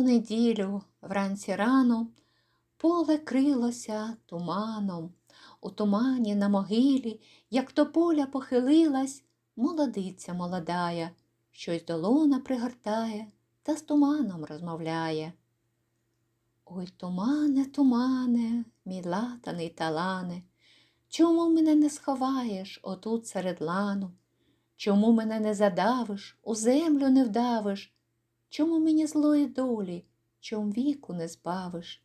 У неділю вранці рано поле крилося туманом. У тумані на могилі, як тополя похилилась, молодиця молодая, щось долона пригортає та з туманом розмовляє. Ой, тумане, тумане, мій латаний талане, чому мене не сховаєш отут серед лану? Чому мене не задавиш, у землю не вдавиш? Чому мені злої долі, чом віку не збавиш?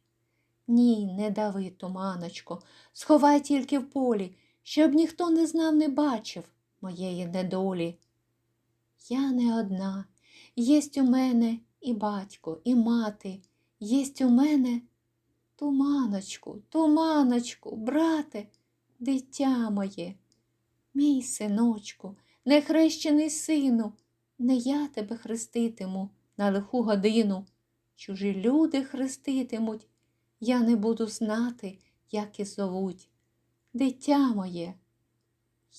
Ні, не дави, туманочко, сховай тільки в полі, щоб ніхто не знав, не бачив моєї недолі. Я не одна, єсть у мене і батько, і мати, єсть у мене туманочку, туманочку, брате, дитя моє, мій синочку, нехрещений сину, не я тебе хреститиму на лиху годину. Чужі люди хреститимуть, я не буду знати, як і зовуть. Дитя моє,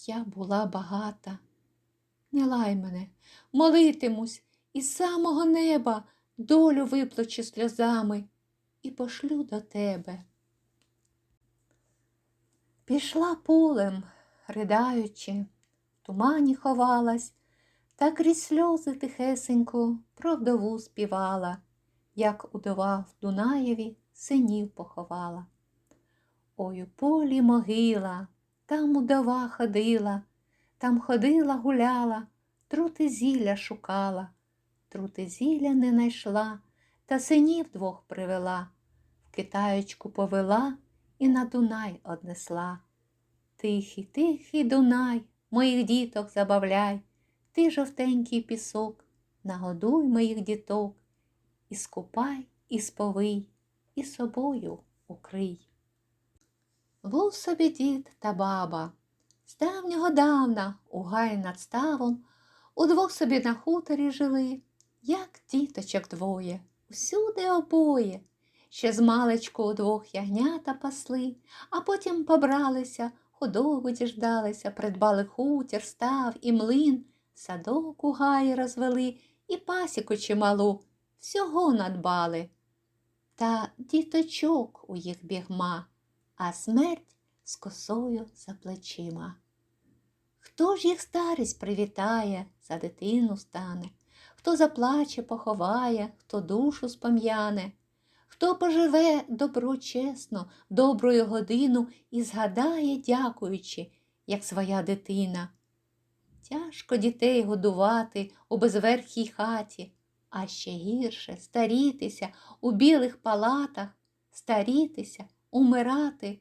я була багата. Не лай мене, молитимусь із самого неба долю виплачу сльозами і пошлю до тебе. Пішла полем, ридаючи, в тумані ховалась, та крізь сльози тихесенько про вдову співала, як удова в Дунаєві синів поховала. Ой у полі могила, там удова ходила, там ходила, гуляла, трути зілля шукала, трути зілля не найшла, та синів двох привела, в китаєчку повела і на Дунай однесла. Тихий, тихий Дунай, моїх діток забавляй, ти жовтенький пісок, нагодуй моїх діток, і скупай, і сповий, і собою укрий. Був собі дід та баба, з давнього давна у гай над ставом, удвох собі на хуторі жили, як діточок двоє, усюди обоє. Ще з маличку удвох ягнята пасли, а потім побралися, худобу діждалися, придбали хутір, став і млин, садок у гаї розвели і пасіку чималу, всього надбали. Та діточок у їх бігма, а смерть з косою за плечима. Хто ж їх старість привітає, за дитину стане, хто заплаче, поховає, хто душу спам'яне, хто поживе доброчесно, доброю годину і згадає, дякуючи, як своя дитина. Тяжко дітей годувати у безверхій хаті, а ще гірше старітися у білих палатах, старітися, умирати,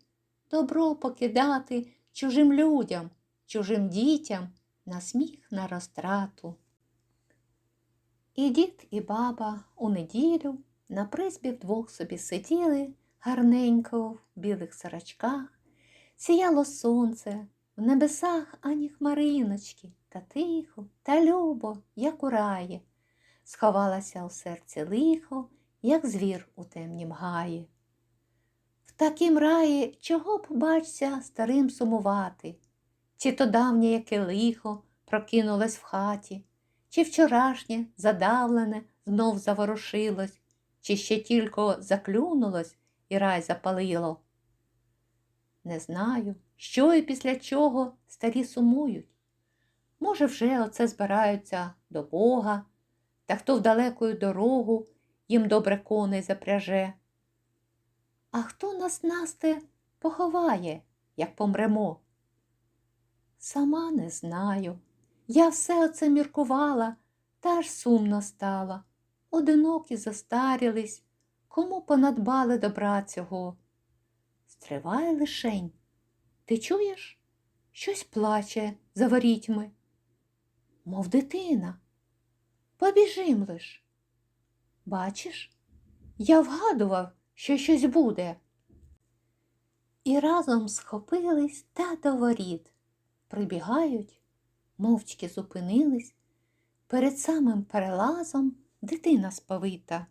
добро покидати чужим людям, чужим дітям на сміх на розтрату. І дід, і баба у неділю на призбі вдвох собі сиділи гарненько в білих сорочках, сіяло сонце, в небесах ані хмариночки, та тихо, та любо, як у раї, сховалася у серці лихо, як звір у темнім гаї. В такім раї чого б, бачся, старим сумувати, чи то давнє яке лихо прокинулось в хаті, чи вчорашнє задавлене знов заворушилось, чи ще тільки заклюнулось і рай запалило. Не знаю, що і після чого старі сумують. Може, вже оце збираються до Бога, та хто в далекою дорогу їм добре коней запряже. А хто нас Насте поховає, як помремо? Сама не знаю. Я все оце міркувала, та аж сумно стала. Одинокі застарілись, кому понадбали добра цього. Стривай лишень. Ти чуєш? Щось плаче за ворітьми. Мов дитина. Побіжим лиш. Бачиш, я вгадував, що щось буде. І разом схопились та до воріт. Прибігають, мовчки зупинились. Перед самим перелазом дитина сповита.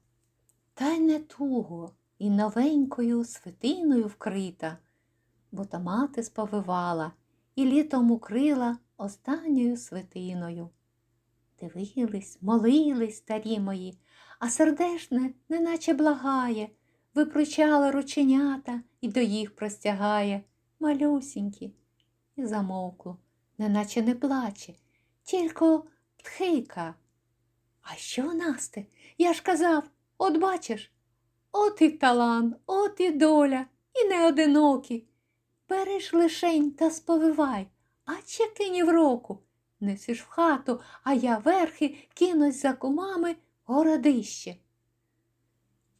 Та й не туго і новенькою свитиною вкрита, бо та мати сповивала і літом укрила останньою свитиною. Дивились, молились старі мої, а сердешне неначе благає, випручали рученята і до їх простягає, малюсінькі, і замовкло, неначе не плаче, тільки тхика. А що, Насте? Я ж казав, от бачиш, от і талант, от і доля, і не одинокі. Береш лишень та сповивай, а чи кинів року. Несиш в хату, а я верхи кинусь за кумами городище.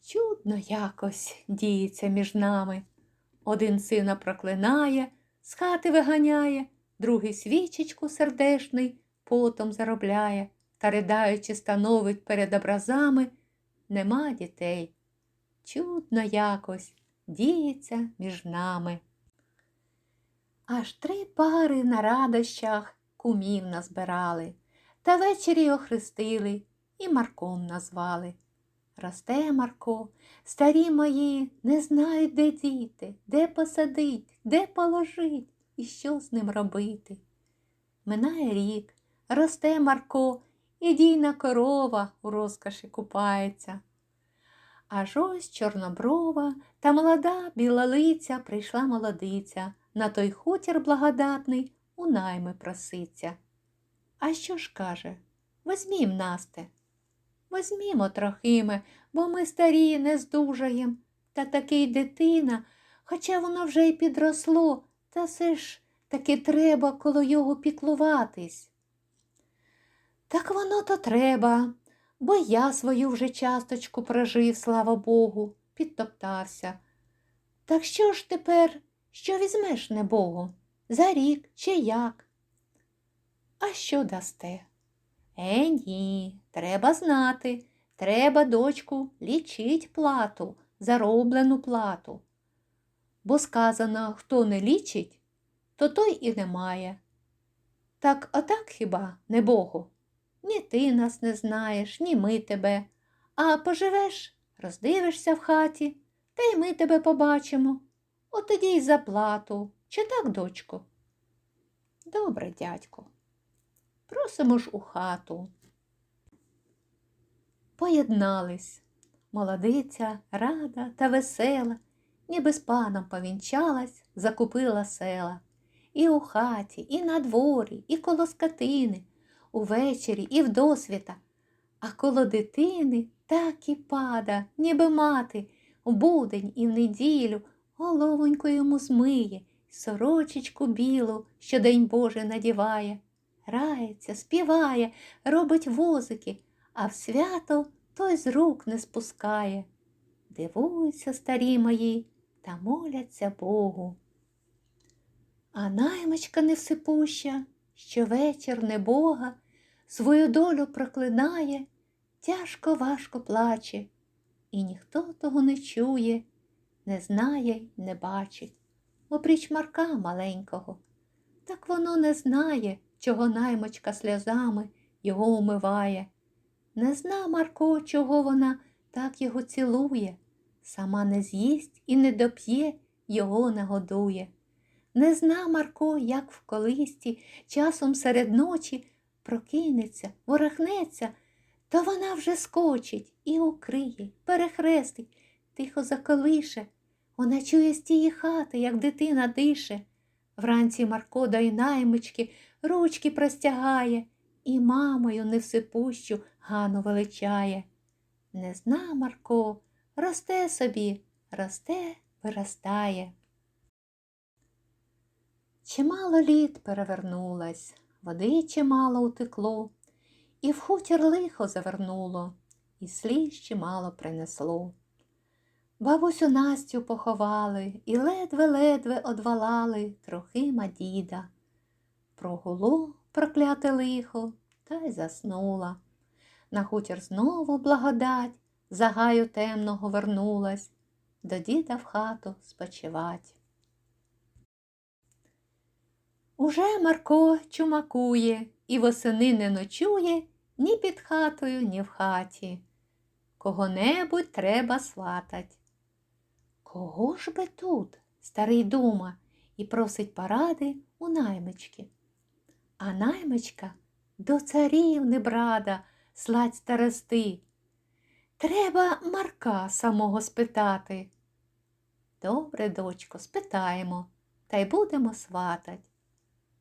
Чудно якось діється між нами. Один сина проклинає, з хати виганяє, другий свічечку сердешний потом заробляє та, ридаючи, становить перед образами нема дітей. Чудно якось діється між нами. Аж три пари на радощах кумів назбирали, та ввечері охрестили і Марком назвали. Росте Марко, старі мої не знають, де діти, де посадить, де положить і що з ним робити. Минає рік, росте Марко, і дійна корова у розкоші купається. Аж ось чорноброва та молода білолиця прийшла молодиця, на той хутір благодатний у найми проситься. А що ж каже? Возьмім, Насте. Возьмімо трохиме, бо ми старі не здужаєм. Та такий дитина, хоча воно вже й підросло, та все ж таки треба коло його піклуватись. Так воно то треба, бо я свою вже часточку прожив, слава Богу, підтоптався. Так що ж тепер, що візьмеш небогу? За рік чи як? А що дасте? Е, ні, треба знати. Треба, дочку, лічить плату, зароблену плату. Бо сказано, хто не лічить, то той і не має. Так отак хіба, не Богу? Ні ти нас не знаєш, ні ми тебе. А поживеш, роздивишся в хаті, та й ми тебе побачимо. От тоді й за плату. Чи так, дочко? Добре, дядько. Просимо ж у хату. Поєднались. Молодиця, рада та весела, ніби з паном повінчалась, закупила села. І у хаті, і на дворі, і коло скотини, увечері, і в досвіта. А коло дитини так і пада, ніби мати, у будень і в неділю головоньку йому змиє, сорочечку білу, що день Божий надіває. Грається, співає, робить возики, а в свято той з рук не спускає. Дивуються старі мої та моляться Богу. А наймичка невсипуща, що вечір небога, свою долю проклинає, тяжко важко плаче, і ніхто того не чує, не знає не бачить. Опріч Марка маленького. Так воно не знає, чого наймочка сльозами його умиває. Не зна Марко, чого вона так його цілує, сама не з'їсть і не доп'є, його не годує. Не зна Марко, як в колисті, часом серед ночі прокинеться, ворохнеться, то вона вже скочить і укриє, перехрестить, тихо заколише. Вона чує з тієї хати, як дитина дише. Вранці Марко до наймички ручки простягає і мамою невсипущу Гану величає. Не зна Марко, росте собі, росте, виростає. Чимало літ перевернулась, води чимало утекло, і в хутір лихо завернуло, і сліз чимало принесло. Бабусю Настю поховали і ледве-ледве одвалали трохима діда. Прогуло прокляте лихо та й заснула. На хутір знову благодать, за гаю темного вернулась, до діда в хату спочивать. Уже Марко чумакує і восени не ночує ні під хатою, ні в хаті. Кого-небудь треба сватать. Кого ж би тут? Старий дума і просить поради у наймички. А наймичка до царів не брада, сладь старости. Треба Марка самого спитати. Добре, дочко, спитаємо, та й будемо сватать.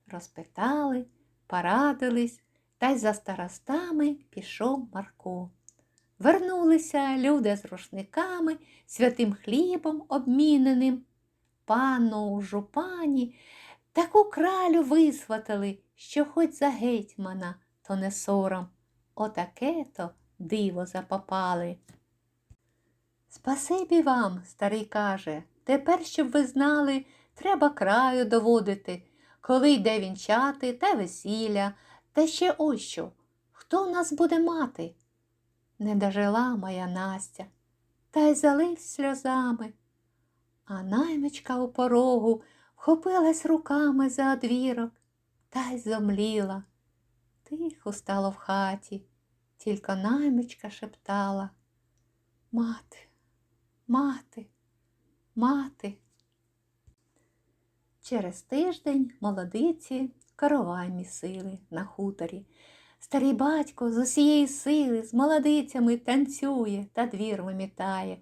Розпитали, порадились, та й за старостами пішов Марко. Вернулися люди з рушниками, святим хлібом обміненим. Пану жупані таку кралю висватали, що хоч за гетьмана, то не сором. Отаке то диво запопали. Спасибі вам, старий каже, тепер, щоб ви знали, треба краю доводити, коли йде вінчати та весілля, та ще ось що. Хто нас буде мати? Не дожила моя Настя, та й залив сльозами. А наймичка у порогу вхопилась руками за одвірок та й зомліла. Тихо стало в хаті, тільки наймичка шептала Мати, мати, мати. Через тиждень молодиці каравай місили на хуторі. Старий батько з усієї сили з молодицями танцює та двір вимітає,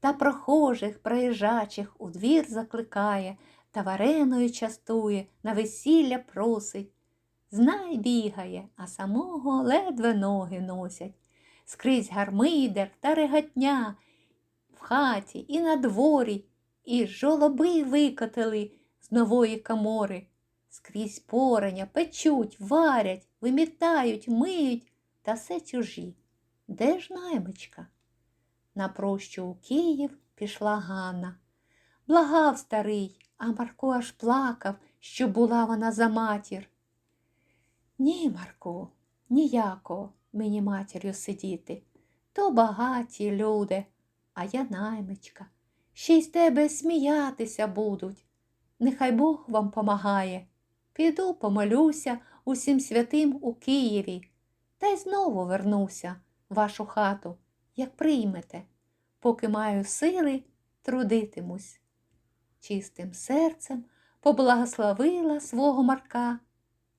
та прохожих, проїжджачих у двір закликає, та вареною частує, на весілля просить. Знай бігає, а самого ледве ноги носять. Скрізь гармидер та реготня в хаті і на дворі, і жолоби викотили з нової камори. Скрізь пореня печуть, варять, вимітають, миють, та все чужі. Де ж наймичка? На прощу у Київ пішла Ганна. Благав старий, а Марко аж плакав, що була вона за матір. Ні, Марко, ніяко мені матір'ю сидіти. То багаті люди, а я наймичка. Ще й з тебе сміятися будуть. Нехай Бог вам помагає. Піду помолюся усім святим у Києві, та й знову вернуся в вашу хату, як приймете, поки маю сили, трудитимусь. Чистим серцем поблагословила свого Марка,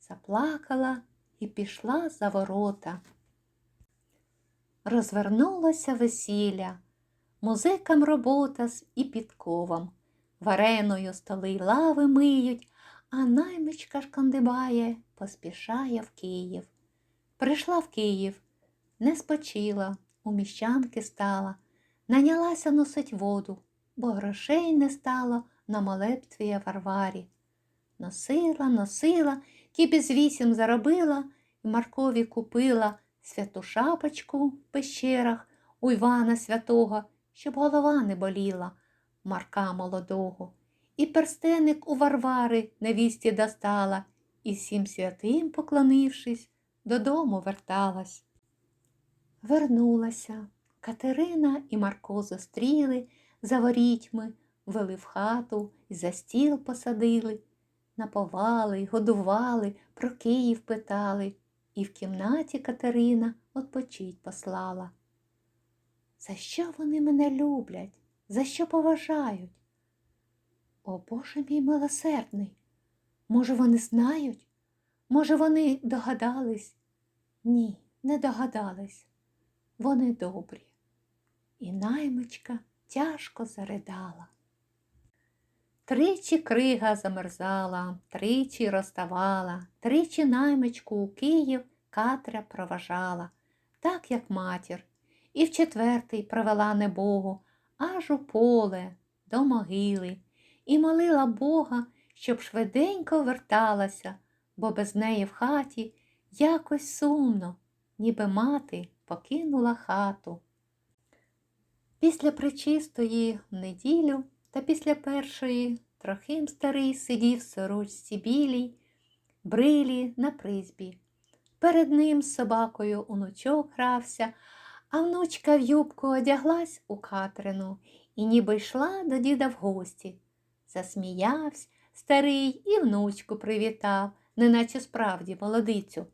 заплакала і пішла за ворота. Розвернулося весілля, музикам робота з і підковом, вареною столи й лави миють, а наймичка шкандибає, поспішає в Київ. Прийшла в Київ, не спочила, у міщанки стала, нанялася носить воду, бо грошей не стало на молебстві Варварі. Носила, носила, кіпі з вісім заробила, і Маркові купила святу шапочку в пещерах у Івана Святого, щоб голова не боліла, Марка молодого. І перстеник у Варвари невісті достала, і всім святим, поклонившись, додому верталась. Вернулася. Катерина і Марко зустріли за ворітьми, вели в хату і за стіл посадили, наповали, годували, про Київ питали, і в кімнаті Катерина odpoчить послала. За що вони мене люблять? За що поважають? О Боже мій милосердний, може, вони знають? Може, вони догадались? Ні, не догадались. Вони добрі. І наймичка тяжко заридала. Тричі крига замерзала, тричі розставала, тричі наймичку у Київ Катря проважала, так як матір, і в четвертий провела небогу, аж у поле до могили, і молила Бога, щоб швиденько верталася, бо без неї в хаті якось сумно, ніби мати покинула хату. Після причистої неділю та після першої Трохим старий сидів сорочці білій, брилі на призбі. Перед ним з собакою онучок грався, а внучка в юбку одяглась у Катрину і ніби йшла до діда в гості. Засміявся старий і внучку привітав, неначе справді молодицю.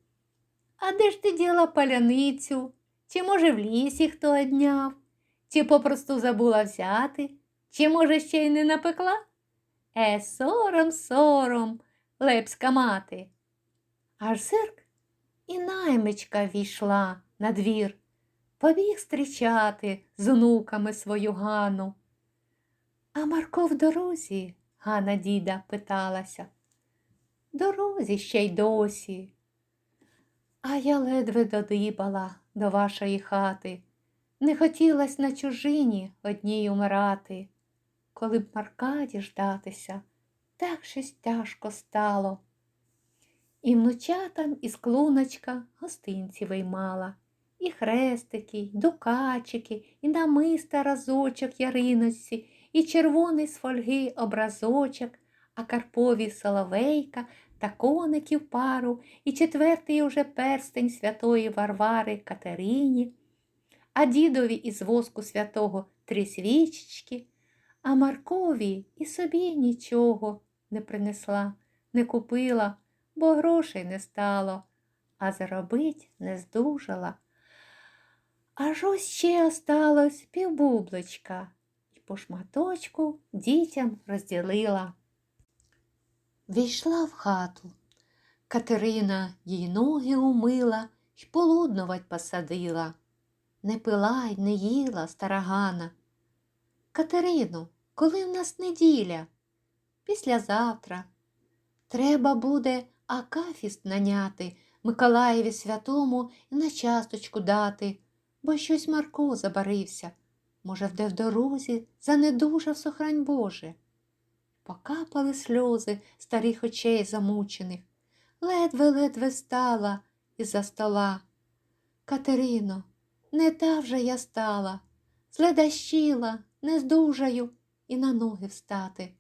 А де ж ти діла паляницю? Чи, може, в лісі хто одняв? Чи попросту забула взяти? Чи, може, ще й не напекла? Е, сором, сором, лепська мати. Аж зирк і наймичка війшла на двір. побіг зустрічати з онуками свою Гану. А Марко в дорозі, Гана діда питалася. Дорозі ще й досі. А я ледве додибала до вашої хати. Не хотілось на чужині одній умирати. Коли б Марка діждатися, так щось тяжко стало. І внучатам із клуночка гостинці виймала, і хрестики, й дукачики, і намиста разочок яриночці, і червоний з фольги образочок, а Карпові соловейка та коників пару, і четвертий уже перстень святої Варвари Катерині, а дідові із воску святого три свічечки, а Маркові і собі нічого не принесла, не купила, бо грошей не стало, а заробить не здужала. Аж ось ще осталось півбубличка, і по шматочку дітям розділила. Війшла в хату. Катерина їй ноги умила й полуднувать посадила. Не пила й не їла стара Гана. Катерину, коли в нас неділя? Післязавтра. Треба буде акафіст наняти Миколаєві святому і на часточку дати, бо щось Марко забарився. Може, вде в дорозі занедужав сохрань Боже. Покапали сльози старих очей замучених. Ледве-ледве стала із-за стола. Катерино, не та вже я стала, зледащила, не здужаю і на ноги встати.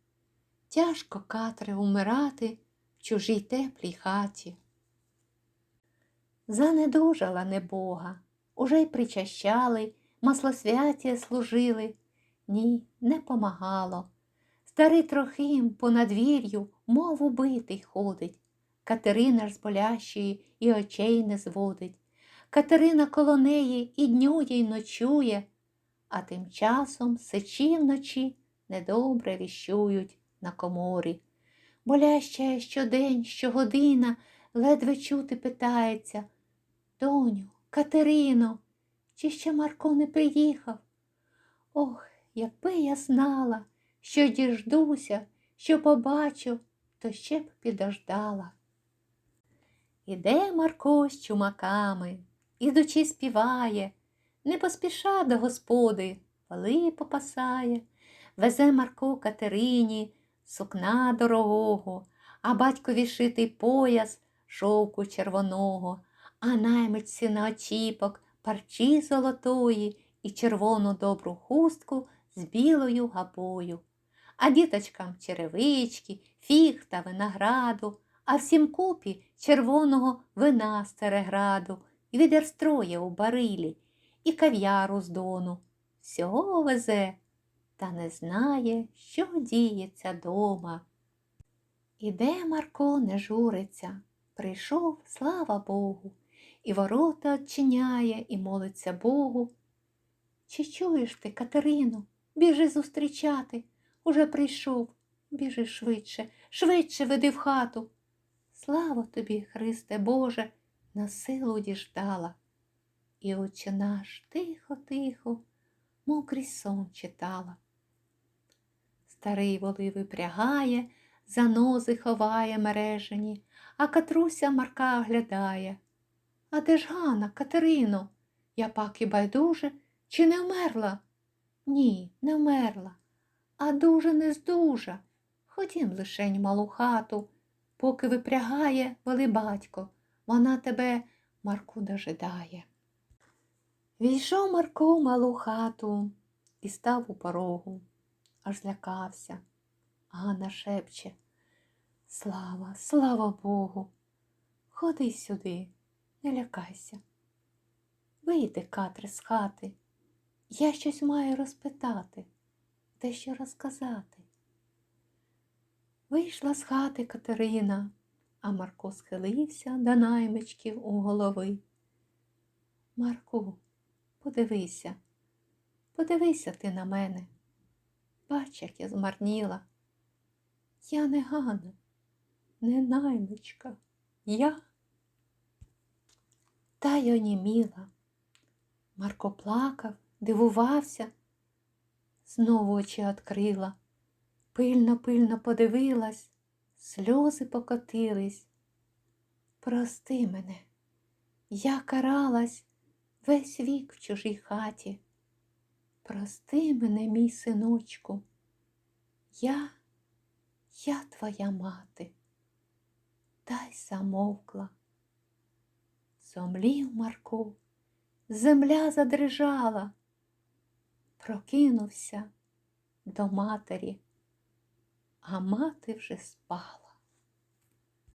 Тяжко Катре умирати в чужій теплій хаті. Занедужала небога, уже й причащали, маслосвяття служили. Ні, не помагало. Старий трохим по надвір'ю, мов убитий ходить. Катерина ж з болящої і очей не зводить. Катерина коло неї і днює, й ночує, а тим часом сечі вночі недобре віщують на коморі. Боляща щодень, щогодина ледве чути питається. Доню, Катерино, чи ще Марко не приїхав? Ох, якби я знала, що діждуся, що побачу, то ще б підождала. Іде Марко з чумаками, ідучи співає, не поспіша до господи, воли попасає, везе Марко Катерині сукна дорогого, а батькові шитий пояс шовку червоного, а наймичці на очіпок парчі золотої і червону добру хустку з білою габою, а діточкам черевички, фіг та винограду, а всім купі червоного вина з цереграду, і відерстроє у барилі, і кав'яру з дону. Всього везе, та не знає, що діється дома. Іде Марко не журиться, прийшов, слава Богу, і ворота odчиняє, і молиться Богу. Чи чуєш ти, Катерину? Біжи зустрічати. Уже прийшов. Біжи швидше, швидше веди в хату. Слава тобі, Христе Боже, на силу діждала. І отче наш тихо-тихо, мов сон читала. Старий воли випрягає, занози ховає мережені, а Катруся Марка оглядає. А де ж Гана, Катерино? Я пак і байдуже, чи не вмерла? Ні, не вмерла, а дуже не здужа. Ходім лишень малу хату, поки випрягає вели батько, вона тебе, Марку, дожидає. Війшов Марко в малу хату і став у порогу, аж злякався. Ганна шепче. Слава, слава Богу. Ходи сюди, не лякайся. Вийди, Катре, з хати. Я щось маю розпитати, дещо розказати. Вийшла з хати Катерина, а Марко схилився до наймичків у голови. Марку, подивися, подивися ти на мене. Бач, як я змарніла. Я не Ганна, не наймичка, я та й оніміла. Марко плакав, дивувався, знову очі відкрила, пильно пильно подивилась, сльози покотились. Прости мене, я каралась весь вік в чужій хаті. Прости мене, мій синочку, я, я твоя мати. Та й замовкла. Зомлів Марко, земля задрижала, прокинувся до матері, а мати вже спала.